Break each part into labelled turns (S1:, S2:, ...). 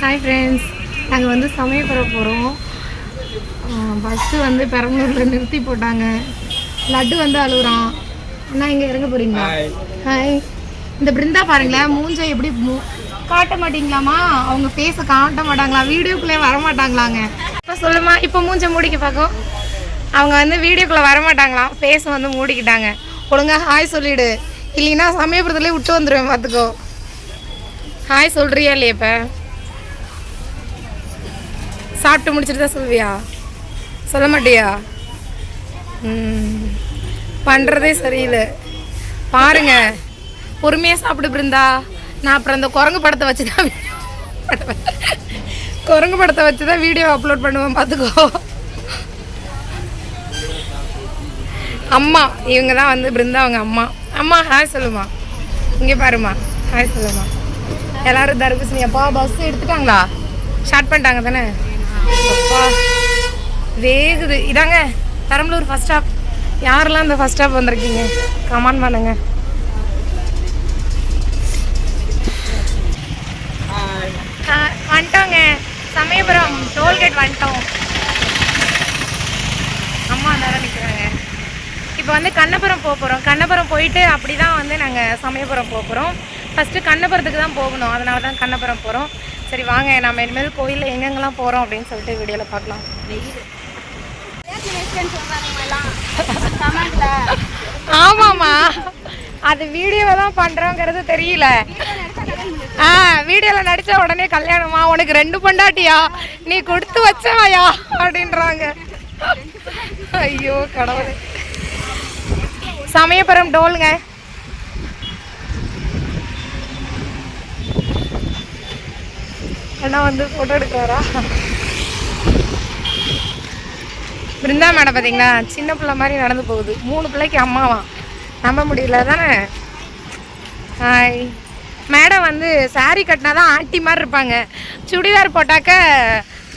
S1: Hi friends நாங்கள் வந்து சமயபுரம் போகிறோம் பஸ்ஸு வந்து பெரம்பலூரில் நிறுத்தி போட்டாங்க. லட்டு வந்து அழுகுறான் அண்ணா இங்கே இறங்க போகிறீங்களா ஹாய் இந்த பிருந்தா பாருங்களேன் மூஞ்ச எப்படி மூ காட்ட மாட்டீங்களாமா அவங்க ஃபேஸை காட்ட மாட்டாங்களா? வீடியோக்குள்ளே வர மாட்டாங்களாங்க. இப்போ சொல்லுமா இப்போ மூஞ்ச மூடிக்க பார்க்கும். அவங்க வந்து வீடியோக்குள்ளே வர மாட்டாங்களாம். ஃபேஸை வந்து மூடிக்கிட்டாங்க. ஒழுங்கா ஹாய் சொல்லிடு. இல்லைன்னா சமயபுரத்துலேயே விட்டு வந்துடுவேன் பார்த்துக்கோ. ஹாய் சொல்கிறியா இல்லையா இப்போ? சாப்பிட்டு முடிச்சிட்டு தான் சொல்வியா சொல்ல மாட்டியா? பண்ணுறதே சரியில்லை. பாருங்க பொறுமையாக சாப்பிட்டு இருந்தா நான் அப்புறம் அந்த குரங்கு படத்தை வச்சு தான் குரங்கு படத்தை வச்சு தான் வீடியோ அப்லோட் பண்ணுவேன் பார்த்துக்கோ. அம்மா இவங்க தான் வந்து பிருந்தா அவங்க அம்மா. அம்மா ஹாய் சொல்லுமா. இங்கே பாருமா. ஹாய் சொல்லுமா. எல்லாரும் தர்பூசணி அப்பா பஸ் எடுத்துட்டாங்களா? ஸ்டார்ட் பண்ணிட்டாங்க தானே? அப்பா. வேகுது. இதாங்க பெரம்பலூர் ஃபஸ்ட் ஸ்டாப் யாரெல்லாம் இந்த ஃபஸ்ட் ஸ்டாப் வந்திருக்கீங்க? கமெண்ட் பண்ணுங்க. வந்துட்டோங்க. சமயபுரம் டோல்கேட் வந்துட்டோம். அம்மா நேரம் நிற்கிறாங்க இப்போ வந்து கண்ணபுரம் போக போகிறோம் கண்ணபுரம் போயிட்டு அப்படி தான் வந்து நாங்கள் சமயபுரம் போக போகிறோம் ஃபஸ்ட்டு கண்ணபுரத்துக்கு தான் போகணும். அதனால தான் கண்ணபுரம் போகிறோம் சரி வாங்க. நம்ம இனிமேல் கோயிலில் எங்கெங்கெல்லாம் போகிறோம் அப்படின்னு சொல்லிட்டு வீடியோவில் பார்க்கலாம். ஆமாம்மா. அது வீடியோவை தான் பண்ணுறோங்கிறது தெரியல. ஆ வீடியோவில் நடித்த உடனே கல்யாணமா? உனக்கு ரெண்டு பொண்டாட்டியா? நீ கொடுத்து வச்சவாயா? அப்படின்றாங்க. ஐயோ கடவுள். சமயபுரம் டோலுங்க. அண்ணா வந்து ஃபோட்டோ எடுக்க வரா பிருந்தா மேடம் பார்த்தீங்களா சின்ன பிள்ளை மாதிரி நடந்து போகுது. மூணு பிள்ளைக்கு அம்மாவா? நம்ப முடியல தானே ஹாய் மேடம் வந்து saree கட்டினா தான் ஆண்டி மாதிரி இருப்பாங்க. சுடிதார் போட்டாக்க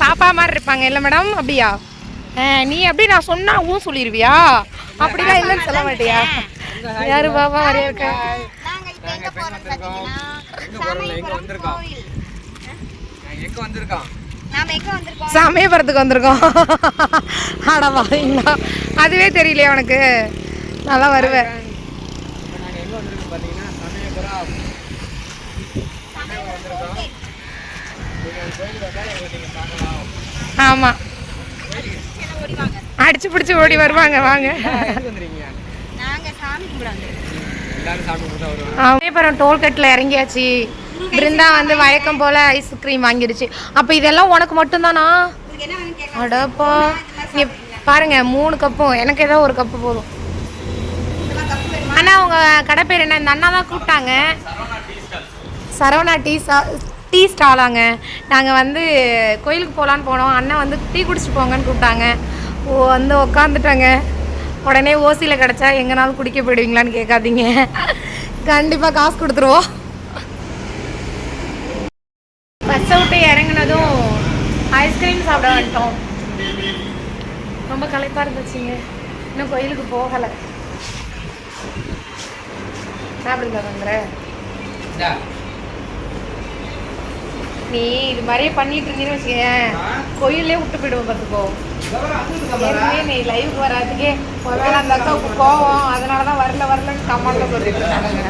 S1: பாப்பா மாதிரி இருப்பாங்க. இல்லை மேடம் அப்படியா? ஆ, நீ எப்படி நான் சொன்னா ஊன் சொல்லிடுவியா அப்படிலாம் இல்லைன்னு சொல்ல மாட்டியா? யாரு பாப்பா வரையா இருக்க?
S2: எங்க வந்திருக்கோம்?
S1: சமயபுரத்துக்கு வந்திருக்கோம். ஆடவா அதுவே தெரியலையா உனக்கு நல்லா வருவேன் ஆமா. அடிச்சு பிடிச்சு ஓடி வருவாங்க வாங்க. சமயபுரம் டோல்கேட்டில் இறங்கியாச்சு. பிருந்தா வந்து வழக்கம் போல ஐஸ்கிரீம் வாங்கிடுச்சு அப்போ இதெல்லாம் உனக்கு மட்டும்தானா? அடப்பா. நீ பாருங்க மூணு கப்பும் எனக்கு ஏதோ ஒரு கப்பு போதும். அண்ணா உங்க கடை பேர் என்ன? இந்த அண்ணா தான் கூப்பிட்டாங்க. சரவணா டீ ஸ்டா டீ ஸ்டாலாங்க நாங்கள் வந்து கோயிலுக்கு போகலான்னு போனோம். அண்ணன் வந்து டீ குடிச்சிட்டு போங்கன்னு கூப்பிட்டாங்க. ஓ வந்து உக்காந்துட்டாங்க. உடனே ஓசியில் கிடச்சா எங்கேனாலும் குடிக்க போயிடுவீங்களான்னு கேட்காதீங்க. கண்டிப்பாக காசு கொடுத்துருவோம். பஸ்ஸை விட்டு இறங்குனதும் ஐஸ்கிரீம் சாப்பிட வந்துட்டோம். ரொம்ப களைப்பாக இருந்துச்சுங்க. இன்னும் கோயிலுக்கு போகலை. சாப்பிடுங்க வந்துற. நீ இது மாதிரியே பண்ணிட்டு இருந்தீன்னு வச்சுக்கேன் கோயிலே விட்டு போயிடுவோம் பார்த்துக்கோ. ஏற்கனவே நீ லைவுக்கு வராதுக்கே ஒருவேளை அந்த அக்காவுக்கு கோவம் அதனால தான் வரல வரலன்னு கமெண்ட்ல சொல்லிட்டு இருக்காங்க.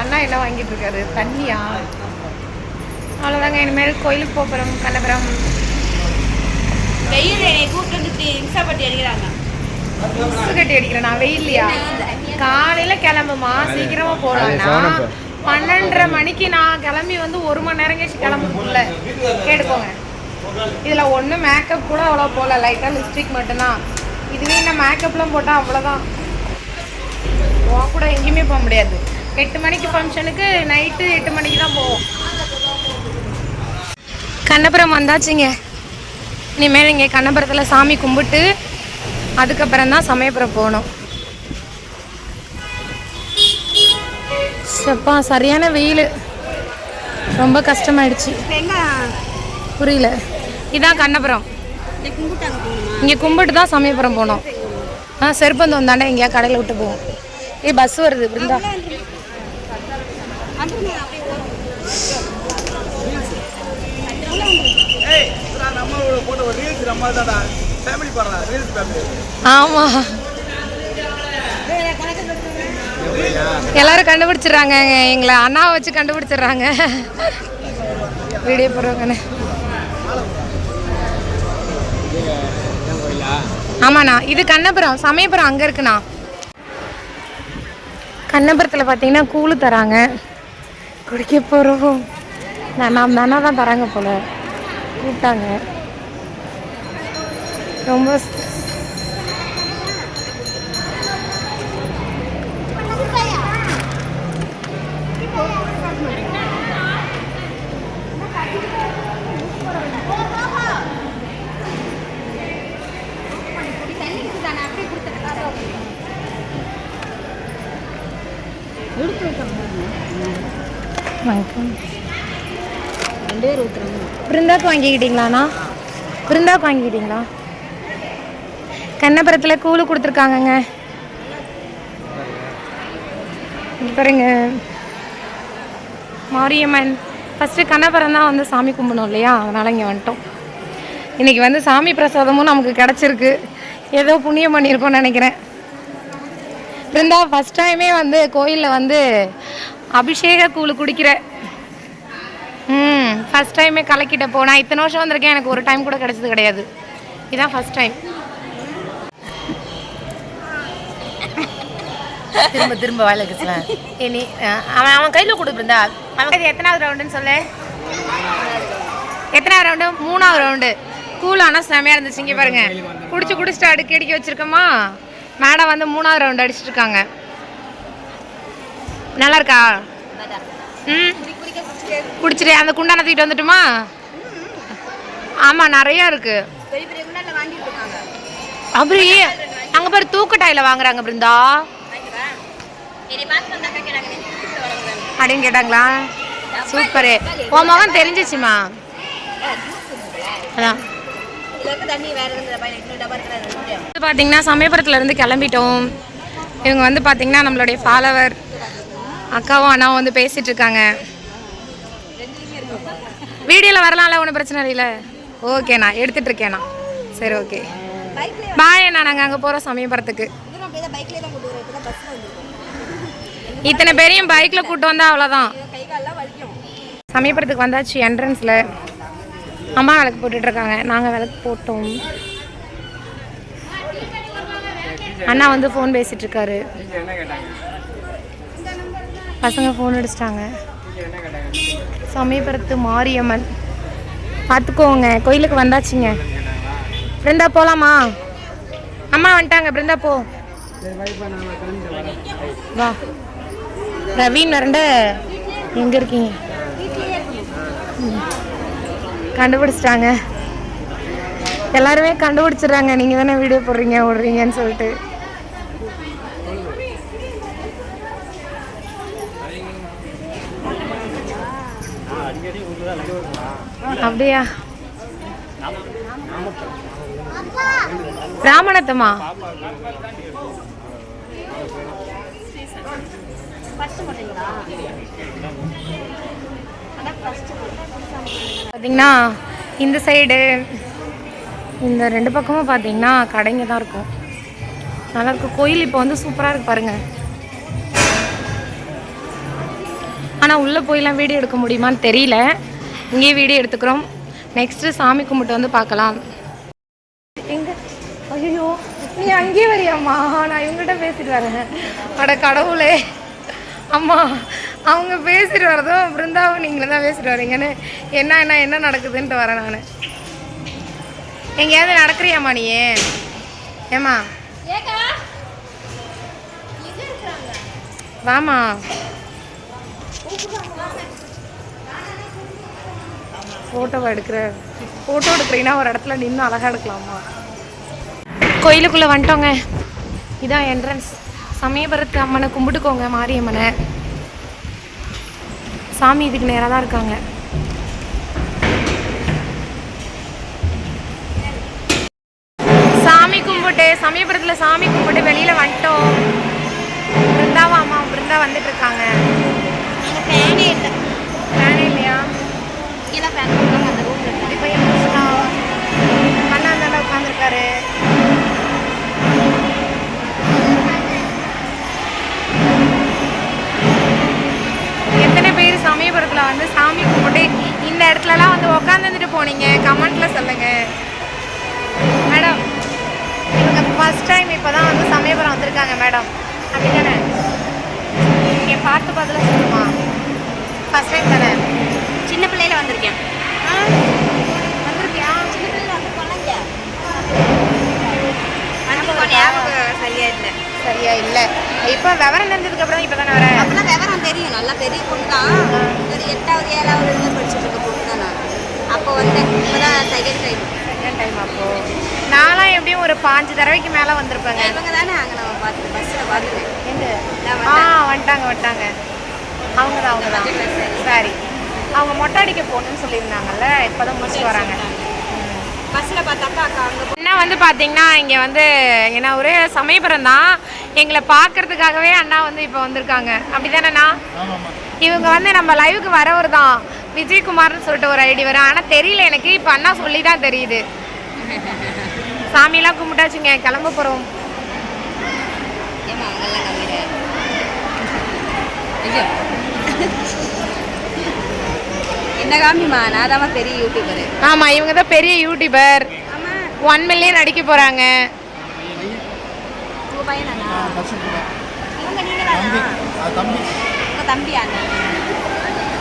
S1: அண்ணா என்ன வாங்கிட்டு இருக்காரு. தண்ணியா? அவ்வளோதாங்க இனிமேல் கோயிலுக்கு போகிறோம் கண்ணபுரம்
S3: வெயில் என்னை கூப்பிட்டு இன்ஸ்டா பட்டி அடிக்கிறாங்க.
S1: கட்டி அடிக்கிறேன் நான் வெயில்லையா? காலையில கிளம்புமா? சீக்கிரமா போகலாம்னா பன்னெண்டரை மணிக்கு நான் கிளம்பி வந்து ஒரு மணி நேரம் கழிச்சு கிளம்புக்குள்ள கேட்டுக்கோங்க. இதுல ஒண்ணு மேக்கப் கூட அவ்வளோ போகல லைட்டா லிப்ஸ்டிக் மட்டும்தான். இதுவே நான் மேக்கப்லாம் போட்டா அவ்வளோதான் உன் கூட எங்கேயுமே போக முடியாது. எட்டு மணிக்கு ஃபங்க்ஷனுக்கு நைட்டு எட்டு மணிக்கு தான் போவோம். கண்ணபுரம் வந்தாச்சுங்க. இனிமேல் இங்கே கண்ணபுரத்தில் சாமி கும்பிட்டு அதுக்கப்புறம் தான் சமயபுரம் போகணும். சப்பா சரியான வெயில். ரொம்ப கஷ்டமாயிடுச்சு. புரியல. இதான் கண்ணபுரம். இங்கே கும்பிட்டு தான் சமயபுரம் போனோம். ஆ செருப்பந்து வந்தாண்டா எங்கேயா கடையில் விட்டு போவோம். ஏய் பஸ் வருது பிருந்தா
S3: வந்துருங்க அப்படியே ஓரம்
S2: ஏய் இதுடா நம்மளோட போட்ட ஒரு ரீல்ஸ் நம்ம ஃபேமிலி ரீல்ஸ் ஃபேமிலி
S1: ஆமா. எல்லாரும் கண்டுபிடிச்சிடுறாங்க எங்களை அண்ணாவை வச்சு கண்டுபிடிச்சிடுறாங்க. வீடியோ போடுறவங்கண்ணே ஆமாண்ணா இது கண்ணபுரம் சமயபுரம் அங்கே இருக்குண்ணா. கண்ணபுரத்தில் பார்த்தீங்கன்னா கூழு தராங்க. குடிக்க போகிறோம் நான் தானா தான் தராங்க போல. கூப்பிட்டாங்க. ரொம்ப பிருந்தாக்கு வாங்கிக்கிட்டீங்களாண்ணா? பிருந்தாக்கு வாங்கிக்கிட்டீங்களா? கண்ணபுரத்தில் கூழு கொடுத்துருக்காங்கங்க. பாருங்க. மாரியம்மன். ஃபஸ்ட்டு கண்ணபுரம் தான் வந்து சாமி கும்பிடணும் இல்லையா? அதனால் இங்கே வந்துட்டோம். இன்றைக்கி வந்து சாமி பிரசாதமும் நமக்கு கிடச்சிருக்கு. ஏதோ புண்ணியம் பண்ணியிருக்கோம்னு நினைக்கிறேன். பிருந்தா ஃபஸ்ட் டைமே வந்து கோயிலில் வந்து அபிஷேக கூழு குடிக்கிற. ம் ஃபஸ்ட் டைமே கலக்கிட்ட போனால் இத்தனை வருஷம் வந்திருக்கேன். எனக்கு ஒரு டைம் கூட கிடச்சது கிடையாது. இதுதான் ஃபஸ்ட் டைம்
S4: திரும்ப திரும்ப வாயில கசல
S1: இனி அவன் அவன் கையில் கொடுத்துருந்தா அவன் இது எத்தனாவது ரவுண்டுன்னு சொல்லு. எத்தனாவது ரவுண்டு? மூணாவது ரவுண்டு. கூல் ஆனால் செமையாக இருந்துச்சு. இங்கே பாருங்க. குடிச்சு குடிச்சிட்டு அடுக்கி அடிக்க வச்சிருக்கோமா? மேடம் வந்து மூணாவது ரவுண்டு அடிச்சிட்டு இருக்காங்க நல்லா இருக்கா? ம்? குடிச்சிட்டு அந்த குண்டான தூக்கிட்டு வந்துட்டுமா? ஆமாம் நிறையா இருக்கு.
S3: பெரிய பெரிய குண்டால வாங்கிட்டு இருக்காங்க.
S1: அப்படி அங்கே பாரு தூக்கட்டாயில் வாங்குறாங்க பிருந்தா
S3: வாங்கிட்டு வா என்னை பார்த்து வந்தா கேட்குறாங்க நீ கூப்பிட்டு வரக்கூடாது
S1: அப்படின்னு கேட்டாங்களா சூப்பரு. உன் மகன் தெரிஞ்சிச்சுமா? அதான். பார்த்தீங்கன்னா சமயபுரத்துல இருந்து கிளம்பிட்டோம். இவங்க வந்து பார்த்தீங்கன்னா நம்மளுடைய ஃபாலோவர் அக்காவும் அண்ணாவும் வந்து பேசிட்டு இருக்காங்க. வீடியோவில் வரலாம்ல ஒன்றும் பிரச்சனை இல்லைல்ல? ஓகேண்ணா எடுத்துட்டு இருக்கேண்ணா சரி ஓகே பாய் அண்ணா நாங்கள் அங்கே போகிறோம் சமயபுரத்துக்கு. இத்தனை பேரையும் பைக்கில் கூட்டு வந்தால் அவ்வளோதான் சமயபுரத்துக்கு வந்தாச்சு என்ட்ரன்ஸில் அம்மா விளக்கு போட்டுட்டு இருக்காங்க. நாங்கள் விளக்கு போட்டோம். அண்ணா வந்து ஃபோன்
S2: கேட்டாங்க
S1: பசங்க ஃபோன் அடிச்சிட்டாங்க. சமயபுரத்து மாரியம்மன். பார்த்துக்கோங்க கோயிலுக்கு வந்தாச்சுங்க. பிருந்தா போகலாமா அம்மா வந்துட்டாங்க பிருந்தா போ. வா. ரவீன் வரண்ட எங்கே இருக்கீங்க. கண்டுபிடிச்சிட்டாங்க. எல்லாருமே கண்டுபிடிச்சிடுறாங்க. நீங்கள் தானே வீடியோ போடுறீங்க ஓடுறீங்கன்னு சொல்லிட்டு. அப்படியா? பிராமணத்தம்மா
S3: ஃபஸ்ட்டு மாட்டீங்களா அதான் ஃபஸ்ட்டு
S1: பார்த்தீங்கன்னா இந்த சைடு இந்த ரெண்டு பக்கமும் பார்த்தீங்கன்னா கடைங்க தான் இருக்கும். நல்லா கோயில் இப்போ வந்து சூப்பராக இருக்கு பாருங்க. ஆனால் உள்ளே போயெலாம் வீடியோ எடுக்க முடியுமான்னு தெரியல. இங்கேயே வீடியோ எடுத்துக்கிறோம். நெக்ஸ்ட்டு சாமி கும்பிட்டு வந்து பார்க்கலாம் எங்கே? ஐயோ நீ அங்கேயே வரியாம்மா. நான் இவங்ககிட்ட பேசிட்டு வரேன். அட கடவுளே. அம்மா அவங்க பேசிட்டு வரதும் பிருந்தாவும் நீங்களும் தான் பேசிட்டு வரீங்கன்னு என்ன என்ன என்ன நடக்குதுன்ட்டு வரேன் நான். எங்கேயாவது நடக்கிறியாம்மா நீ? ஏம்மா? வாமா ஃபோட்டோவை எடுக்கிற ஃபோட்டோ எடுக்கிறீங்கன்னா ஒரு இடத்துல நின்று அழகாக எடுக்கலாமா கோயிலுக்குள்ளே வந்துட்டோங்க. இதான் என்ட்ரன்ஸ் சமயபுரத்து அம்மனை கும்பிட்டுக்கோங்க மாரியம்மனை. சாமி இதுக்கு நேராக தான் இருக்காங்க. சாமி கும்பிட்டு சமயபுரத்தில் சாமி கும்பிட்டு வெளியில் வந்துட்டோம். பிருந்தாவும் அம்மா பிருந்தா வந்துட்டு இருக்காங்க.
S3: ஃபேனே இல்லை.
S1: வேணே இல்லையா? வந்து
S3: ஞாபகம் சரியா இல்லை.
S1: இப்போ விவரம் தெரிஞ்சதுக்கு அப்புறம் இப்போ தானே வரேன்?
S3: அப்பெல்லாம் விவரம் தெரியும். நல்லா பெரிய பொண்ணு தான். ஒரு எட்டாவது ஏழாவது இதில் படிச்சுட்டு இருக்க பொண்ணு தான் நான். அப்போ வந்தேன். இப்போதான் செகண்ட் டைம்
S1: செகண்ட் டைம் அப்போ. நான்லாம் எப்படியும் ஒரு பாஞ்சு தடவைக்கு மேலே வந்திருப்பேங்க.
S3: இவங்க தானே அங்கே நம்ம பார்த்து பஸ்ஸில் நான்
S1: ஆ வந்துட்டாங்க வந்துட்டாங்க அவங்க தான் அவங்க தான் சரி. அவங்க மொட்டை அடிக்க போகணும்னு சொல்லியிருந்தாங்கல்ல. இப்போதான் முடிச்சுட்டு வராங்க.
S3: பஸ்ஸில் பார்த்தாக்கா அக்கா அங்கே
S1: அண்ணா வந்து பார்த்தீங்கன்னா இங்கே வந்து என்ன ஒரு சமயபுரம் தான். எங்களை பார்க்கறதுக்காகவே அண்ணா வந்து இப்போ வந்திருக்காங்க. அப்படிதானேண்ணா? இவங்க வந்து நம்ம லைவுக்கு வரவர் தான். விஜயகுமார்னு சொல்லிட்டு ஒரு ஐடி வரும். ஆனால் தெரியல எனக்கு. இப்போ அண்ணா சொல்லி தான் தெரியுது. சாமியெல்லாம் கும்பிட்டாச்சுங்க. கிளம்ப போகிறோம்
S3: ஏமா அங்கெல்லாம் என்ன காமிமா நான் தான் பெரிய யூடியூபரு
S1: ஆமாம் இவங்க தான் பெரிய யூடியூபர்
S3: ஆமா.
S1: ஒன் மில்லியன் அடிக்க போகிறாங்க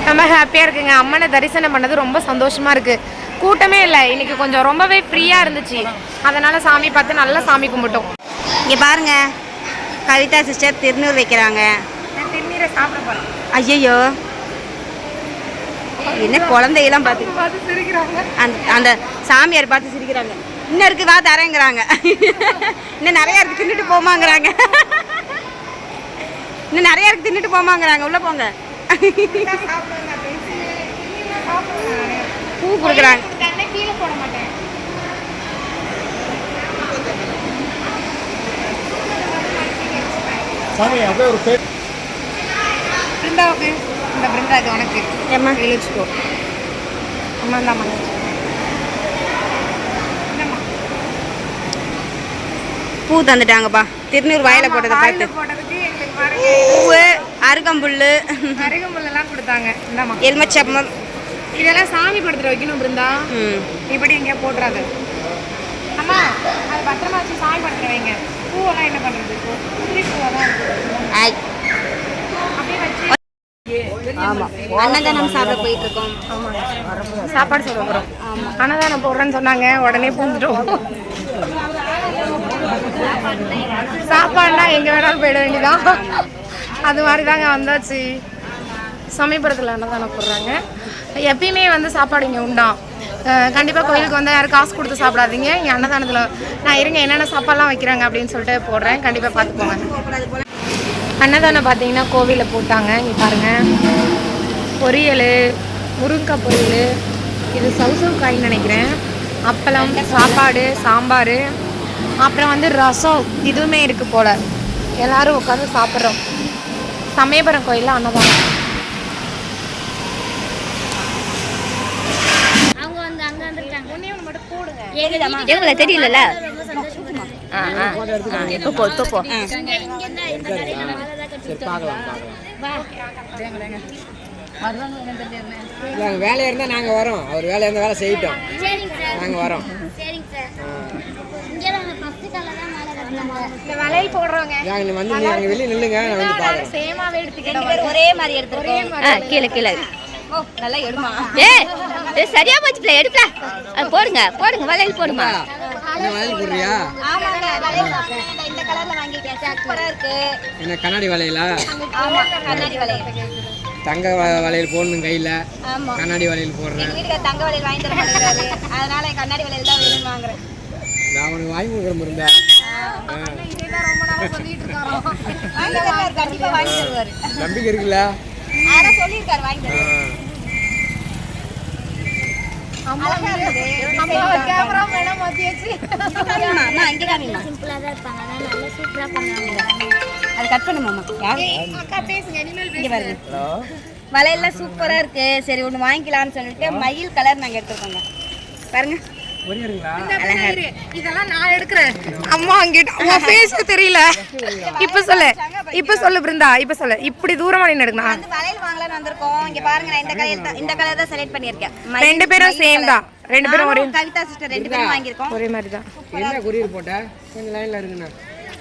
S1: ரொம்ப ஹாப்பியாக இருக்குங்க. அம்மனை தரிசனம் பண்ணது ரொம்ப சந்தோஷமாக இருக்குது கூட்டமே இல்லை. இன்னைக்கு கொஞ்சம் ரொம்பவே ஃப்ரீயாக இருந்துச்சு. அதனால் சாமி பார்த்து நல்லா சாமி கும்பிட்டோம்.
S3: இங்க பாருங்க. கவிதா சிஸ்டர் திருநூறு வைக்கிறாங்க.
S1: திருநீரை சாப்பிட போகிறேன்
S3: ஐயோ என்ன குழந்தையெல்லாம் பார்த்து
S1: பார்த்து சிரிக்கிறாங்க.
S3: அந்த அந்த சாமியார் பார்த்து சிரிக்கிறாங்க. இன்னும் இருக்கு வா தரேங்கிறாங்க. இன்னும் நிறைய இருக்கு தின்னுட்டு போமாங்கிறாங்க. இன்னும் நிறைய இருக்கு தின்னுட்டு போமாங்கிறாங்க. உள்ள போங்க. பூ கொடுக்குறாங்க.
S1: தன்னை கீழே போட மாட்டேன்
S2: சாமி அப்படியே ஒரு பேர்.
S1: பிருந்தாவுக்கு இந்த பிருந்தா இது உனக்கு.
S3: ஏம்மா?
S1: இழுச்சுக்கோ அம்மா தான்
S3: பூ தந்துட்டாங்கப்பா. திருநூறு வயல போட்டதை பார்த்து பூவு அருகம்புல்லு.
S1: அருகம்புல்லெல்லாம் கொடுத்தாங்க.
S3: எலுமச்சப்பம்
S1: இதெல்லாம் சாமி படத்துல வைக்கணும் பிருந்தா. இப்படி எங்கேயா போட்டுறாது. அம்மா அது பத்திரமா வச்சு சாமி படத்துல வைங்க. பூவெல்லாம் என்ன பண்றது? புதிரி பூவெல்லாம் அப்படியே வச்சு
S3: ஆமாம் அன்னதானம் சாப்பிட போயிட்டு இருக்கோம்
S1: சாப்பாடு சொல்ல போகிறோம் அன்னதானம் போடுறேன்னு சொன்னாங்க. உடனே பூந்துட்டோம். சாப்பாடுனா எங்கே வேணாலும் போயிட வேண்டியதான் அது மாதிரி தாங்க வந்தாச்சு. சமயபுரத்தில் அன்னதானம் போடுறாங்க. எப்பயுமே வந்து சாப்பாடு இங்கே உண்டாம் கண்டிப்பாக கோயிலுக்கு வந்து யாரும் காசு கொடுத்து சாப்பிடாதீங்க. இங்கே அன்னதானத்தில் நான் இருங்க என்னென்ன சாப்பாடுலாம் வைக்கிறாங்க அப்படின்னு சொல்லிட்டு போடுறேன். கண்டிப்பாக பார்த்துக்கோங்க. அன்னதானம் பார்த்தீங்கன்னா கோவிலில் போட்டாங்க. இங்கே பாருங்கள் பொரியல் முருங்கைக்காய் பொரியல் இது சவுசவு காய்ன்னு நினைக்கிறேன். அப்பளம் சாப்பாடு சாம்பார் அப்புறம் வந்து ரசம் இதுவுமே இருக்குது போல். எல்லாரும் உட்காந்து சாப்பிட்றோம். சமயபுரம் கோயிலில் அன்னதானம்.
S5: அவங்க
S3: இப்போ போ இப்போ போ.
S5: இங்க இருந்தா
S2: நாங்கள் வரோம். அவர் வேலையாக இருந்தால் வேலை செய்யிட்டோம்.
S5: சரிங்க சார்.
S2: நாங்கள் வரோம்.
S1: வளையல் போடுறவங்க.
S2: வந்து நீ அங்கே வெளியே நில்லுங்க. நான் வந்து பார்க்குறேன்.
S1: சேமாவே எடுத்துக்கிட்டோம்.
S3: ஒரே மாதிரி எடுத்துருக்கோம். கீழே கீழே. ஓ நல்லா எடுமா? ஏ ஏ, சரியா போச்சு பிள்ளை எடுப்பா. அது போடுங்க போடுங்க வளையல் போடுமா?
S2: வளையல் போடுறியா?
S3: இந்த கலர்ல வாங்கிட்டேன் சூப்பரா இருக்கு
S2: என்ன கண்ணாடி வளையலா?
S3: ஆமா கண்ணாடி வளையல்
S2: தங்க வளையல் போடணும் கையில்.
S3: ஆமா.
S2: கண்ணாடி வளையல் போடுறேன்.
S3: வீட்டுக்கு தங்க வளையல் வாங்கி தர மாட்டேங்கிறாரு. அதனால கண்ணாடி வளையல் தான் வேணும்னு வாங்குறேன்.
S2: நான் உனக்கு வாங்கி கொடுக்குறேன் இருந்தா நம்பிக்கை இருக்குல்ல?
S3: ஆனா சொல்லியிருக்காரு வாங்கி தருவாரு
S1: அம்மா அம்மா கேமரா
S3: காமிமா, அம்மா இங்க காமிமா
S5: சிம்பிளா தான் இருப்பாங்க. ஆனா நல்லா சூப்பரா பண்ணுவாங்க.
S3: அதை கட் பண்ணுமாமா யார்?
S1: அக்கா பேசுங்க. இனிமேல்
S3: இங்க பாருங்க.
S2: ஹலோ.
S3: வளையல்லாம் சூப்பரா இருக்கு. சரி ஒன்று வாங்கிக்கலாம்னு சொல்லிட்டு மயில் கலர் நாங்க எடுத்துருக்கோங்க. பாருங்க.
S1: இதெல்லாம் நான் எடுக்கிறேன். அம்மா அங்கிட்ட அம்மா ஃபேஸ் தெரியல. இப்ப சொல்லு. இப்ப சொல்லு பிருந்தா. இப்ப சொல்லு. இப்படி தூரமா நின்று எடுக்கணும்?
S3: வந்து வளையல் வாங்கலாம்னு வந்திருக்கோம். இங்க பாருங்க நான் இந்த கலர் இந்த கலர் தான் செலக்ட் பண்ணியிருக்கேன்.
S1: ரெண்டு பேரும் சேம் தான். ரெண்டு பேரும் ஒரே
S3: கவிதா சிஸ்டர் ரெண்டு பேரும் வாங்கியிருக்கோம்.
S1: ஒரே மாதிரி தான்
S2: என்ன கொரியர் போட்ட? கொஞ்சம் லைனில் இருக்குண்ணா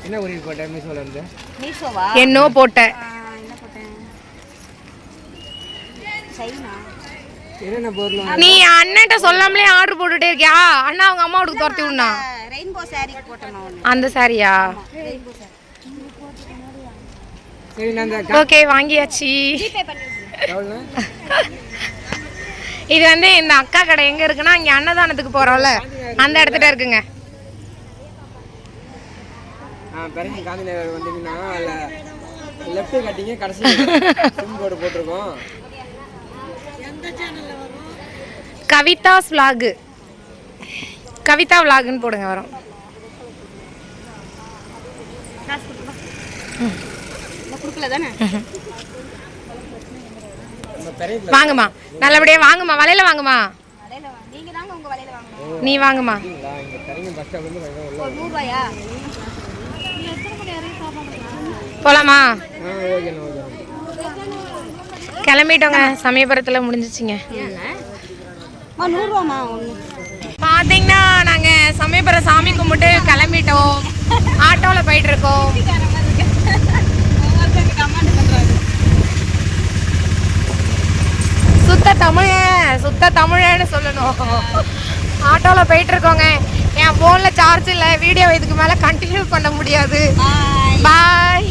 S2: என்ன கொரியர் போட்ட? மீஷோல இருந்து.
S3: மீஷோவா?
S1: என்னோ போட்டேன்
S3: என்ன போட்டேன்? சைனா.
S2: என்னென்ன பொருள்
S1: நீ அண்ணன்ட்ட சொல்லாமலே ஆர்டர் போட்டுட்டே இருக்கியா? அண்ணா அவங்க அம்மா வீட்டுக்கு துரத்தி விடனா.
S3: ரெயின்போ சாரி போட்டேன்
S1: அந்த சாரியா
S3: ரெயின்போ சாரி
S1: ஓகே வாங்கியாச்சு.
S3: ஜிபே
S1: இது வந்து இந்த அக்கா கடை எங்க இருக்குன்னா இங்க அன்னதானத்துக்கு போறோம்ல. அந்த இடத்துல இருக்குங்க.
S2: ஆ பிறகு காந்தி நகர் வந்தீங்கன்னா அதில் லெஃப்ட் கட்டிங்க கடைசி சிம் கோடு போட்டிருக்கோம்.
S1: கவிதாஸ் vlog. கவிதா vlogன்னு போடுங்க வரும்.
S3: கொடுக்கல தானே?
S2: பிறகு பஸ் ஸ்டாப்லேருந்து கொஞ்சம் உள்ள
S3: ஒரு நூறுரூவாயா
S1: போலாமா? கிளம்பிட்டோங்க. சமயபுரத்தில் முடிஞ்சிச்சிங்க. பார்த்தீங்கன்னா நாங்கள் சமயபுரம் சாமி கும்பிட்டு கிளம்பிட்டோம். ஆட்டோவில் போயிட்டு இருக்கோம். சுத்த தமிழன் சுத்த தமிழன்னு சொல்லணும். ஆட்டோவில் போயிட்டு இருக்கோங்க என் ஃபோனில் சார்ஜ் இல்லை. வீடியோ இதுக்கு மேலே கண்டினியூ பண்ண முடியாது. பாய்